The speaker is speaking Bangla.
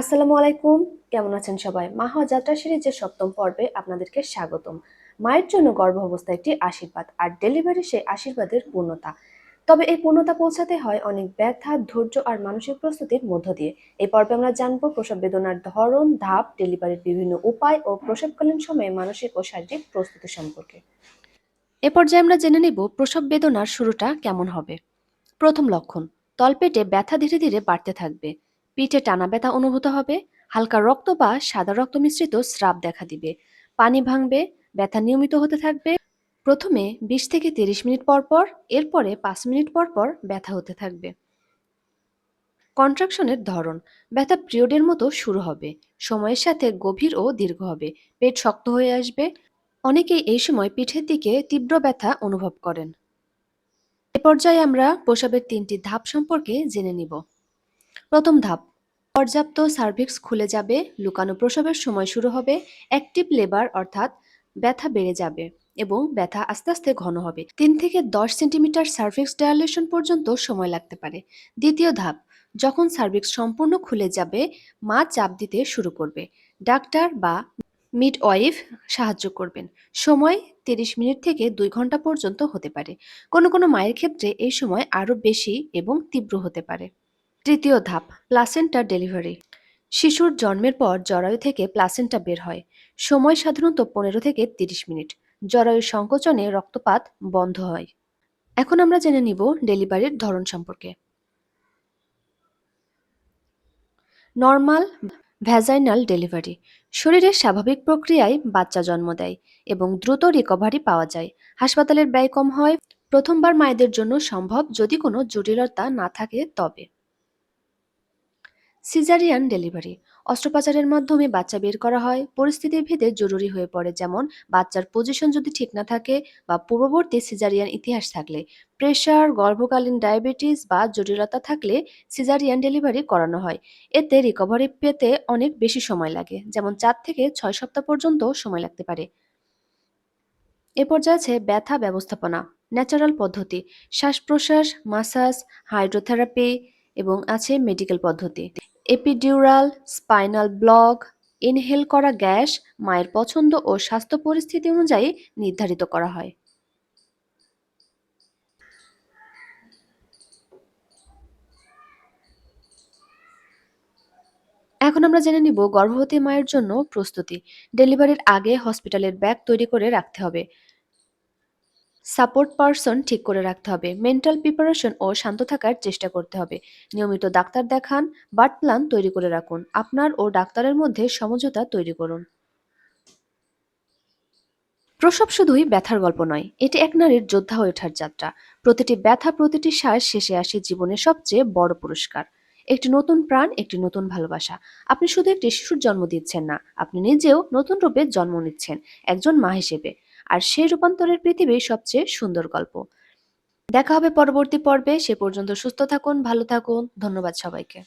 আসসালামু আলাইকুম। কেমন আছেন সবাই? মাহা যাত্রা সিরিজের সপ্তম পর্বে আপনাদেরকে স্বাগতম। মায়ের জন্য গর্ভ অবস্থা একটি আশীর্বাদ আর ডেলিভারি সেই আশীর্বাদের পূর্ণতা। তবে এই পূর্ণতা পৌঁছাতে হয় অনেক ব্যথা, ধৈর্য আর মানসিক প্রস্তুতির মধ্য দিয়ে। এই পর্বে আমরা জানব প্রসব বেদনার ধরন, ধাপ, ডেলিভারির বিভিন্ন উপায় ও প্রসবকালীন সময়ে মানসিক ও শারীরিক প্রস্তুতি সম্পর্কে। এ পর্যায়ে আমরা জেনে নেব প্রসব বেদনার শুরুটা কেমন হবে। প্রথম লক্ষণ, তলপেটে ব্যথা ধীরে ধীরে বাড়তে থাকবে। পিঠে টানা ব্যথা অনুভূত হবে, হালকা রক্ত বা সাদা রক্ত মিশ্রিত স্রাব দেখা দিবে, পানি ভাঙবে, ব্যথা নিয়মিত হতে থাকবে। প্রথমে বিশ থেকে তিরিশ মিনিট পর পর, এরপরে পাঁচ মিনিট পর পর ব্যথা হতে থাকবে। কন্ট্রাকশনের ধরন, ব্যথা পিরিয়ডের মতো শুরু হবে, সময়ের সাথে গভীর ও দীর্ঘ হবে, পেট শক্ত হয়ে আসবে। অনেকেই এই সময় পিঠের দিকে তীব্র ব্যথা অনুভব করেন। এ পর্যায়ে আমরা প্রসবের তিনটি ধাপ সম্পর্কে জেনে নিব। প্রথম ধাপ। পর্যাপ্ত সার্ভিক্স খুলে যাবে, লুকানো প্রসবের সময় শুরু হবে অ্যাক্টিভ লেবার অর্থাৎ ব্যথা বেড়ে যাবে এবং ব্যথা আস্তে আস্তে ঘন হবে। তিন থেকে দশ সেন্টিমিটার সার্ভিক্স ডায়ালেশন পর্যন্ত সময় লাগতে পারে। দ্বিতীয় ধাপ, যখন সার্ভিক্স সম্পূর্ণ খুলে যাবে, মা চাপ দিতে শুরু করবে। ডাক্তার বা মিড ওয়াইফ সাহায্য করবেন। সময় তিরিশ মিনিট থেকে দুই ঘণ্টা পর্যন্ত হতে পারে। কোনো কোনো মায়ের ক্ষেত্রে এই সময় আরও বেশি এবং তীব্র হতে পারে। তৃতীয় ধাপ প্লাসেন্টা ডেলিভারি শিশুর জন্মের পর জরায়ু থেকে প্লাসেন্টা বের হয়। সময় সাধারণত পনেরো থেকে তিরিশ মিনিট। জরায়ু সংকোচনে রক্তপাত বন্ধ হয়। এখন আমরা জেনে নিব ডেলিভারির ধরন সম্পর্কে। Normal vaginal delivery. শরীরের স্বাভাবিক প্রক্রিয়ায় বাচ্চা জন্ম দেয় এবং দ্রুত রিকভারি পাওয়া যায়। হাসপাতালের ব্যয় কম হয়। প্রথমবার মায়েদের জন্য সম্ভব যদি কোনো জটিলতা না থাকে তবে। Caesarean delivery. অস্ত্রোপচারের মাধ্যমে বাচ্চা বের করা হয়। পরিস্থিতির ভেদে জরুরি হয়ে পড়ে যেমন, বাচ্চার পজিশন যদি ঠিক না থাকে বা পূর্ববর্তী সিজারিয়ান ইতিহাস থাকলে। প্রেশার, গর্ভকালীন ডায়াবেটিস বা জটিলতা থাকলে সিজারিয়ান ডেলিভারি করানো হয়। এতে রিকভারি পেতে অনেক বেশি সময় লাগে, যেমন চার থেকে ছয় সপ্তাহ পর্যন্ত সময় লাগতে পারে। এ পর্যায়ে আছে ব্যথা ব্যবস্থাপনা ন্যাচারাল পদ্ধতি। শ্বাস প্রশ্বাস মাসাজ হাইড্রোথেরাপি এবং আছে মেডিকেল পদ্ধতি। এপিডিউরাল স্পাইনাল ব্লক ইনহেল করা গ্যাস, মায়ের পছন্দ ও স্বাস্থ্য পরিস্থিতি অনুযায়ী নির্ধারিত করা হয়। এখন আমরা জেনে নিব গর্ভবতী মায়ের জন্য প্রস্তুতি। ডেলিভারির আগে হসপিটালের ব্যাগ তৈরি করে রাখতে হবে। সাপোর্ট পারসন ঠিক করে রাখতে হবে। মেন্টাল প্রিপারেশন ও শান্ত থাকার চেষ্টা করতে হবে। নিয়মিত ডাক্তার দেখান বাট প্ল্যান তৈরি করে রাখুন। আপনার ও ডাক্তারের মধ্যে সমঝোতা তৈরি করুন। প্রসব শুধুই ব্যথার গল্প নয়, এটি এক নারীর যোদ্ধা হয়ে ওঠার যাত্রা। প্রতিটি ব্যথা, প্রতিটি শ্বাস শেষে আসে জীবনের সবচেয়ে বড় পুরস্কার। একটি নতুন প্রাণ, একটি নতুন ভালোবাসা। আপনি শুধু একটি শিশুর জন্ম দিচ্ছেন না, আপনি নিজেও নতুন রূপে জন্ম নিচ্ছেন, একজন মা হিসেবে। আর সেই রূপান্তরের পৃথিবীর সবচেয়ে সুন্দর গল্প। দেখা হবে পরবর্তী পর্বে। সে পর্যন্ত সুস্থ থাকুন, ভালো থাকুন। ধন্যবাদ সবাইকে।